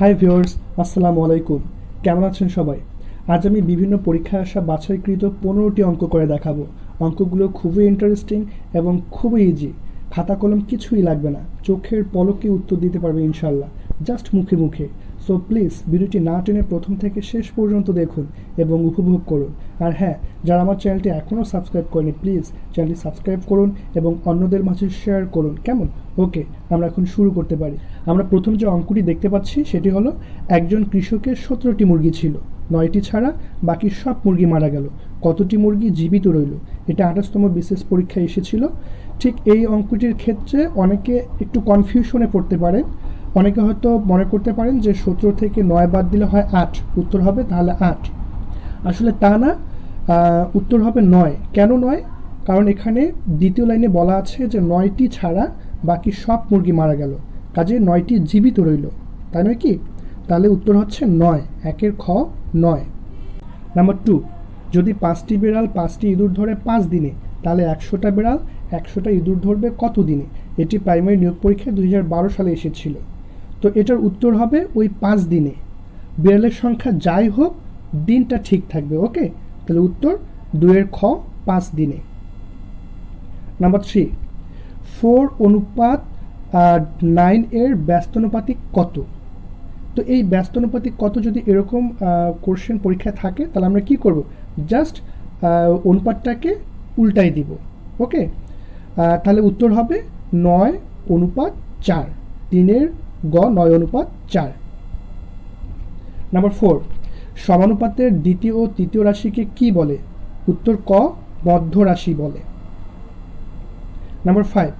High viewers আসসালামু আলাইকুম। কেমন আছেন সবাই? আজ আমি বিভিন্ন পরীক্ষায় আসা বাছাইকৃত পনেরোটি অঙ্ক করে দেখাবো। অঙ্কগুলো খুবই ইন্টারেস্টিং এবং খুবই ইজি খাতা কলম কিছুই লাগবে না। চোখের পলকে উত্তর দিতে পারবে ইনশাল্লাহ জাস্ট মুখে মুখে। সো প্লিজ ভিডিওটি না টেনে প্রথম থেকে শেষ পর্যন্ত দেখুন এবং উপভোগ করুন। আর হ্যাঁ যারা আমার চ্যানেলটি এখনও সাবস্ক্রাইব করেনি প্লিজ চ্যানেলটি সাবস্ক্রাইব করুন এবং অন্যদের মাঝে শেয়ার করুন। কেমন? ওকে আমরা এখন শুরু করতে পারি। আমরা প্রথম যে অঙ্কটি দেখতে পাচ্ছি, সেটি হলো একজন কৃষকের সতেরোটি মুরগি ছিল। নয়টি ছাড়া বাকি সব মুরগি মারা গেল। কতটি মুরগি জীবিত রইল? এটা আঠাশতম বিশেষ পরীক্ষায় এসেছিল। ঠিক এই অঙ্কটির ক্ষেত্রে অনেকে একটু কনফিউশনে পড়তে পারে। অনেকে হয়তো মনে করতে পারেন যে সতেরো থেকে নয় বাদ দিলে হয় আট, উত্তর হবে তাহলে আট। আসলে তা না উত্তর হবে নয়। কেন নয়? কারণ এখানে দ্বিতীয় লাইনে বলা আছে যে নয়টি ছাড়া বাকি সব মুরগি মারা গেল। কাজে নয়টি জীবিত রইল। তাই নয় কি? তাহলে উত্তর হচ্ছে নয়। একের খ নয়। নাম্বার টু, যদি পাঁচটি বিড়াল পাঁচটি ইঁদুর ধরে পাঁচ দিনে, তাহলে একশোটা বিড়াল একশোটা ইঁদুর ধরবে কত দিনে? এটি প্রাইমারি নিয়োগ পরীক্ষায় দুই হাজার বারো সালে এসেছিল। তো এটার উত্তর হবে ওই পাঁচ দিনে। বিড়ালের সংখ্যা যাই হোক, দিনটা ঠিক থাকবে, ওকে? তাহলে উত্তর দুয়ের খ, পাঁচ দিনে। নাম্বার থ্রি, ফোর অনুপাত নাইন এর ব্যস্তানুপাতিক কত? তো এই ব্যস্তানুপাতিক কত যদি এরকম কোশ্চেন পরীক্ষায় থাকে, তাহলে আমরা কি করব? জাস্ট অনুপাতটাকে উল্টাই দিব, ওকে? তাহলে উত্তর হবে নয় অনুপাত চার, তিনের গ নয় অনুপাত চার। নাম্বার ফোর, সমানুপাতের দ্বিতীয় ও তৃতীয় রাশিকে কি বলে? উত্তর ক মধ্য রাশি বলে। নাম্বার ফাইভ,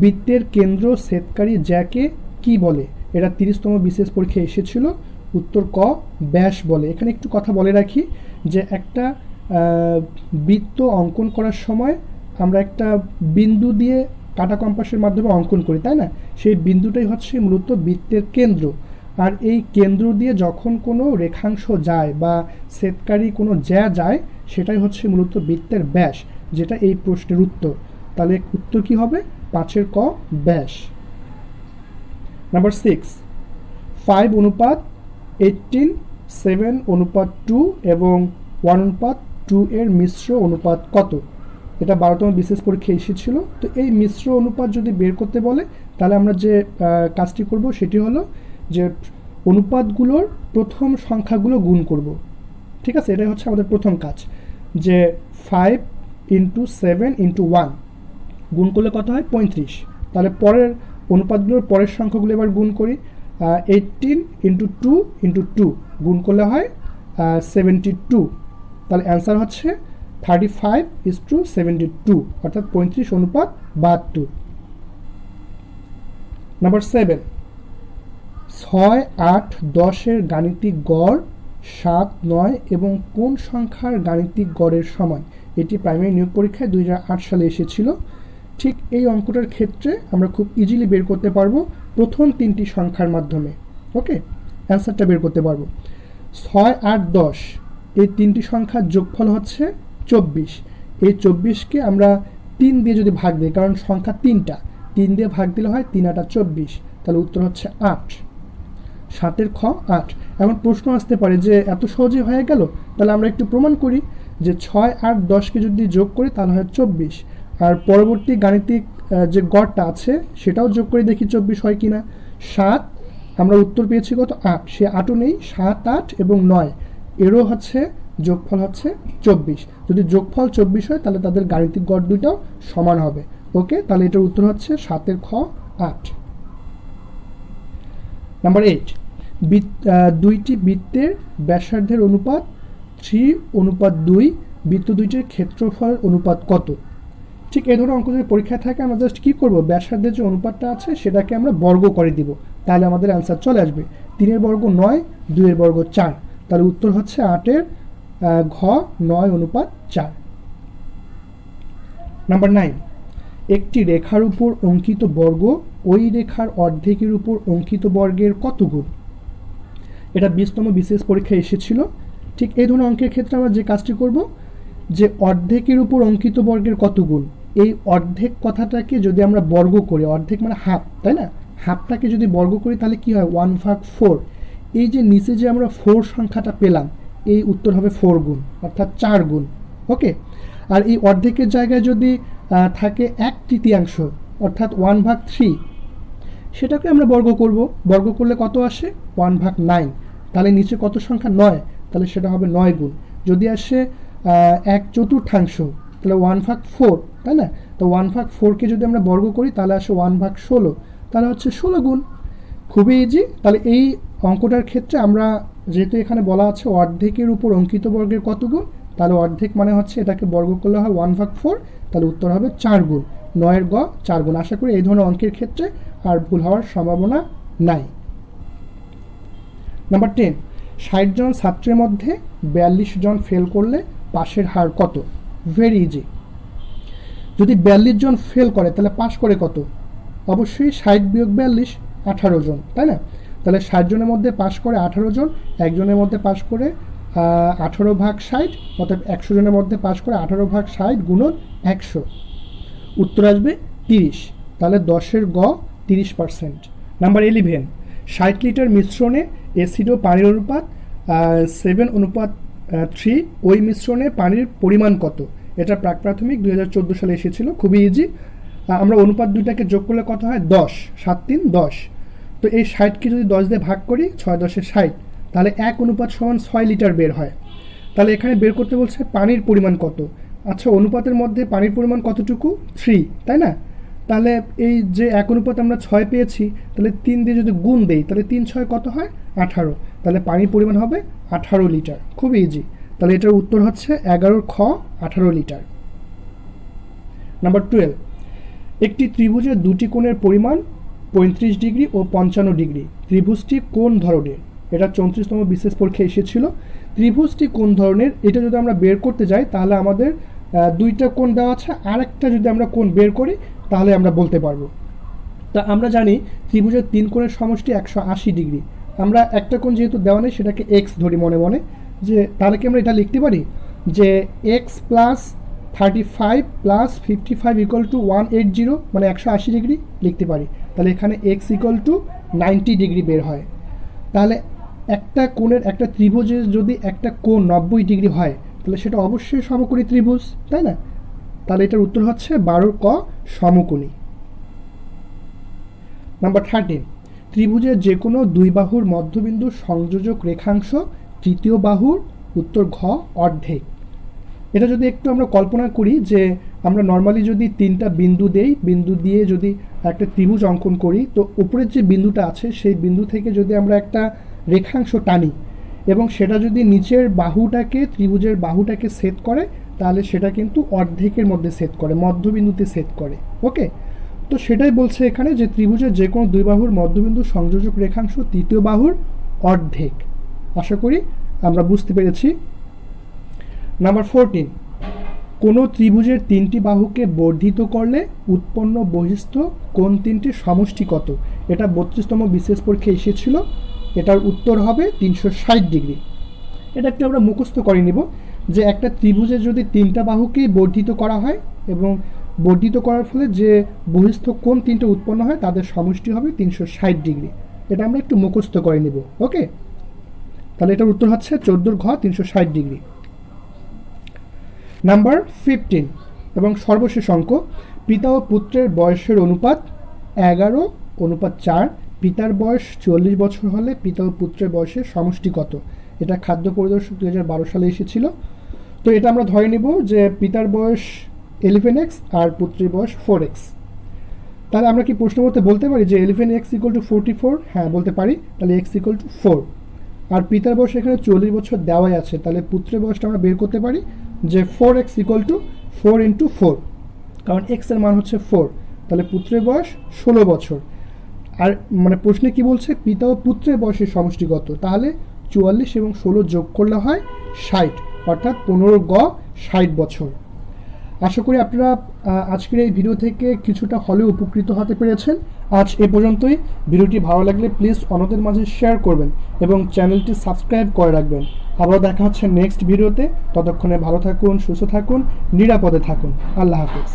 বৃত্তের কেন্দ্র সেতকারী জ্যাকে কি বলে? এটা তিরিশতম বিশেষ পরীক্ষায় এসেছিল। উত্তর ক, ব্যাস বলে। এখানে একটু কথা বলে রাখি যে একটা বৃত্ত অঙ্কন করার সময় আমরা একটা বিন্দু দিয়ে কাটা কম্পাসের মাধ্যমে অঙ্কন করি, তাই না? সেই বিন্দুটাই হচ্ছে মূলত বৃত্তের কেন্দ্র। আর এই কেন্দ্র দিয়ে যখন কোনো রেখাংশ যায় বা সেতকারী কোনো জ্যা যায়, সেটাই হচ্ছে মূলত বৃত্তের ব্যাস, যেটা এই প্রশ্নের উত্তর। তাহলে উত্তর কি হবে? পাঁচের ক ব্যাস। নাম্বার সিক্স ফাইভ অনুপাত এইটিন সেভেন অনুপাত টু এবং ওয়ান অনুপাত টু এর মিশ্র অনুপাত কত? এটা বারোতম বিশেষ পরীক্ষা এসেছিল। তো এই মিশ্র অনুপাত যদি বের করতে বলে, তাহলে আমরা যে কাজটি করব সেটি হলো যে অনুপাতগুলোর প্রথম সংখ্যাগুলো গুণ করব। ঠিক আছে? এটাই হচ্ছে আমাদের প্রথম কাজ। যে five into seven into one গুণ করলে কত হয়? পঁয়ত্রিশ। তাহলে পরের অনুপাতগুলোর পরের সংখ্যাগুলো এবার গুণ করি। Eighteen into two into two গুণ করলে হয় সেভেন্টি টু তাহলে অ্যান্সার হচ্ছে thirty five is to seventy two অর্থাৎ পঁয়ত্রিশ অনুপাত বাহাত্তর। নাম্বার সেভেন ছয়, আট, দশের গাণিতিক গড় সাত, নয় এবং কোন সংখ্যার গাণিতিক গড়ের সমান? এটি প্রাইমারি নিয়োগ পরীক্ষায় দুই হাজার আট সালে এসেছিল। ঠিক এই অঙ্কটার ক্ষেত্রে আমরা খুব ইজিলি বের করতে পারব প্রথম তিনটি সংখ্যার মাধ্যমে। ওকে অ্যান্সারটা বের করতে পারব। ছয়, আট, দশ, এই তিনটি সংখ্যার যোগফল হচ্ছে চব্বিশ। এই চব্বিশকে আমরা তিন দিয়ে যদি ভাগ দিই, কারণ সংখ্যা তিনটা, তিন দিয়ে ভাগ দিলে হয় তিন আটা চব্বিশ, তাহলে উত্তর হচ্ছে আট। সাতের খ, আট। এখন প্রশ্ন আসতে পারে যে এত সহজে হয়ে গেল? তাহলে আমরা একটু প্রমাণ করি যে ছয় আট দশকে যদি যোগ করি, তাহলে হয় চব্বিশ। আর পরবর্তী গাণিতিক যে গড়টা আছে, সেটাও যোগ করে দেখি চব্বিশ হয় কি না সাত, আমরা উত্তর পেয়েছি কত? আট। সে আটও নেই, সাত, আট এবং নয়। এরও হচ্ছে যোগফল হচ্ছে চব্বিশ। যদি যোগফল চব্বিশ হয়, তাহলে তাদের গাণিতিক গড় দুইটাও সমান হবে। ওকে? তাহলে এটার উত্তর হচ্ছে সাতের খ আট। Number eight. দুইটি বৃত্তের ব্যাসার্ধের অনুপাত থ্রি, অনুপাত দুই। বৃত্ত দুইটির ক্ষেত্রফল অনুপাত কত? ঠিক এই ধরনের অঙ্ক যদি পরীক্ষায় থাকে আমরা জাস্ট কী করব? ব্যাসার্ধের যে অনুপাতটা আছে, সেটাকে আমরা বর্গ করে দিব। তাহলে আমাদের অ্যান্সার চলে আসবে। তিনের বর্গ নয়, দুইয়ের বর্গ চার। তাহলে উত্তর হচ্ছে আটের। ঘ, নয় অনুপাত চার। নাম্বার নাইন একটি রেখার উপর অঙ্কিত বর্গ ওই রেখার অর্ধেকের উপর অঙ্কিত বর্গের কত গুণ? এটা বিশতম বিশেষ পরীক্ষায় এসেছিল। ঠিক এই ধরনের অঙ্কের ক্ষেত্রে আমরা যে কাজটি করব, যে অর্ধেকের উপর অঙ্কিত বর্গের কত গুণ? এই অর্ধেক কথাটাকে যদি আমরা বর্গ করি, অর্ধেক মানে হাফ তাই না? হাফটাকে যদি বর্গ করি, তাহলে কি হয়? ওয়ান ভাগ ফোর এই যে নিচে যে আমরা ফোর সংখ্যাটা পেলাম এই উত্তর হবে ফোর গুণ, অর্থাৎ চার গুণ ওকে আর এই অর্ধেকের জায়গায় যদি থাকে এক তৃতীয়াংশ, অর্থাৎ ওয়ান ভাগ থ্রি সেটাকে আমরা বর্গ করব। বর্গ করলে কত আসে? ওয়ান ভাগ নাইন তাহলে নিচে কত সংখ্যা? নয়। তাহলে সেটা হবে নয় গুণ। যদি আসে এক চতুর্থাংশ, তাহলে ওয়ান ভাগ ফোর তাই না? তো ওয়ান ভাগ ফোরকে যদি আমরা বর্গ করি, তাহলে আসে ওয়ান ভাগ ষোলো। তাহলে হচ্ছে ষোলো গুণ। খুবই ইজি তাহলে এই অঙ্কটার ক্ষেত্রে আমরা যেহেতু এখানে বলা আছে অর্ধেকের উপর অঙ্কিত বর্গের কত গুণ? তাহলে অর্ধেক মানে হচ্ছে এটাকে বর্গ করলে হয় ওয়ান ভাগ ফোর তাহলে উত্তর হবে চার গুণ। নয়ের গ, চার গুণ। আশা করি এই ধরনের অঙ্কের ক্ষেত্রে আর ভুল হওয়ার সম্ভাবনা নাই। নাম্বার টেন ষাট জন ছাত্রের মধ্যে বিয়াল্লিশ জন ফেল করলে পাশের হার কত? ভেরি ইজি যদি বিয়াল্লিশ জন ফেল করে, তাহলে পাশ করে কত? অবশ্যই ষাট বিয়োগ বিয়াল্লিশ, আঠারো জন, তাই না? তাহলে ষাট জনের মধ্যে পাশ করে আঠারো জন একজনের মধ্যে পাশ করে আঠারো ভাগ ষাট অর্থাৎ একশো জনের মধ্যে পাশ করে আঠারো ভাগ ষাট গুণন একশো। উত্তর আসবে তিরিশ, তাহলে দশের গ তিরিশ পার্সেন্ট। নাম্বার ইলেভেন ষাট লিটার মিশ্রণে অ্যাসিড ও পানির অনুপাত সেভেন অনুপাত থ্রি ওই মিশ্রণে পানির পরিমাণ কত? এটা প্রাক প্রাথমিক দুই হাজার চোদ্দ সালে এসেছিল, খুবই ইজি আমরা অনুপাত দুইটাকে যোগ করলে কত হয়? দশ, সাত তিন, দশ। তো এই ষাটকে যদি দশ দিয়ে ভাগ করি, ছয় দশে ষাট, তাহলে এক অনুপাত সমান ছয় লিটার বের হয়। তাহলে এখানে বের করতে বলছে পানির পরিমাণ কত। আচ্ছা অনুপাতের মধ্যে পানির পরিমাণ কতটুকু? থ্রি তাই না? তাহলে এই যে এক অনুপাত আমরা ছয় পেয়েছি, তাহলে তিন দিয়ে যদি গুণ দেই, তাহলে তিন ছয় কত হয়? আঠারো। তাহলে পানির পরিমাণ হবে আঠারো লিটার। খুব ইজি তাহলে এটার উত্তর হচ্ছে এগারো খ, আঠারো লিটার। নাম্বার টুয়েলভ একটি ত্রিভুজের দুটি কোণের পরিমাণ পঁয়ত্রিশ ডিগ্রি ও পঞ্চান্ন ডিগ্রি। ত্রিভুজটি কোন ধরনের? এটা চৌত্রিশতম বিশেষ পরীক্ষা এসেছিল। ত্রিভুজটি কোন ধরনের? এটা যদি আমরা বের করতে যাই, তাহলে আমাদের দুইটা কোণ দেওয়া আছে। আর একটা যদি আমরা কোণ বের করি, তাহলে আমরা বলতে পারব। তা আমরা জানি ত্রিভুজের তিন কোণের সমষ্টি একশো আশি ডিগ্রি। আমরা একটা কোণ যেহেতু দেওয়া নেই, সেটাকে এক্স ধরি মনে মনে। যে, তাহলে কি আমরা এটা লিখতে পারি? যে X plus thirty five plus fifty five equal to one eight zero মানে একশো আশি ডিগ্রি লিখতে পারি। তাহলে এখানে X equal to ninety degree বের হয়। তাহলে একটা কোণের একটা ত্রিভুজের যদি একটা কোণ নব্বই ডিগ্রি হয়, তাহলে সেটা অবশ্যই সমকোণী ত্রিভুজ, তাই না? তাহলে এটার উত্তর হচ্ছে বারোর ক সমকোণী। নাম্বার থার্টিন ত্রিভুজের যে কোনো দুই বাহুর মধ্যবিন্দু সংযোজক রেখাংশ তৃতীয় বাহুর উত্তর ঘ অর্ধেক। এটা যদি একটু আমরা কল্পনা করি যে আমরা নর্মালি যদি তিনটা বিন্দু দেই, বিন্দু দিয়ে যদি একটা ত্রিভুজ অঙ্কন করি, তো উপরের যে বিন্দুটা আছে, সেই বিন্দু থেকে যদি আমরা একটা রেখাংশ টানি এবং সেটা যদি নিচের বাহুটাকে, ত্রিভুজের বাহুটাকে সেট করে, তাহলে সেটা কিন্তু অর্ধেকের মধ্যে সেট করে, মধ্যবিন্দুতে সেট করে ওকে তো সেটাই বলছে এখানে যে ত্রিভুজের যে কোনো দুই বাহুর মধ্যবিন্দু সংযোজক রেখাংশ, তৃতীয় বাহুর অর্ধেক। আশা করি আমরা বুঝতে পেরেছি। নাম্বার ফোরটিন কোনো ত্রিভুজের তিনটি বাহুকে বর্ধিত করলে উৎপন্ন বহিস্থ কোন তিনটির সমষ্টি কত এটা বত্রিশতম বিশেষ পরীক্ষা এসেছিল। এটার উত্তর হবে তিনশো ষাট ডিগ্রি। এটা একটু আমরা মুখস্থ করে নিব যে একটা ত্রিভুজের যদি তিনটা বাহুকেই বর্ধিত করা হয় এবং বর্ধিত করার ফলে যে বহিস্থ কোন তিনটে উৎপন্ন হয়, তাদের সমষ্টি হবে তিনশো ষাট ডিগ্রি। এটা আমরা একটু মুখস্থ করে নিব, ওকে? তাহলে এটার উত্তর হচ্ছে চোদ্দোর ঘ তিনশো ষাট ডিগ্রি। নাম্বার ফিফটিন এবং সর্বশেষ অঙ্ক, পিতা ও পুত্রের বয়সের অনুপাত এগারো, অনুপাত চার, পিতার বয়স চল্লিশ বছর হলে পিতা ও পুত্রের বয়সের সমষ্টি কত? এটা খাদ্য পরিদর্শক দু হাজার বারো সালে এসেছিল। তো এটা আমরা ধরে নিব যে পিতার বয়স এলিভেন এক্স আর পুত্রের বয়স ফোর এক্স তাহলে আমরা কি প্রশ্ন মতে বলতে পারি যে eleven X equal to forty four হ্যাঁ বলতে পারি। তাহলে এক্স ইকুয়াল টু ফোর আর পিতার বয়স এখানে চল্লিশ বছর দেওয়াই আছে। তাহলে পুত্রের বয়সটা আমরা বের করতে পারি। যে four X equal to four into four কারণ এক্সের মান হচ্ছে ফোর তাহলে পুত্রের বয়স ষোলো বছর। আর মানে প্রশ্নে কি বলছে? পিতা ও পুত্রের বয়সের সমষ্টি কত? তাহলে চুয়াল্লিশ এবং ষোলো যোগ করলে হয় ষাট, অর্থাৎ পনেরো গ ষাট বছর। আশা করি আপনারা আজকের এই ভিডিও থেকে কিছুটা হলেও উপকৃত হতে পেরেছেন। আজ এ পর্যন্তই। ভিডিওটি ভালো লাগলে প্লিজ অন্যদের মাঝে শেয়ার করবেন এবং চ্যানেলটি সাবস্ক্রাইব করে রাখবেন। আবার দেখা হচ্ছে নেক্সট ভিডিওতে ততক্ষণে ভালো থাকুন, সুস্থ থাকুন, নিরাপদে থাকুন। আল্লাহ হাফিজ।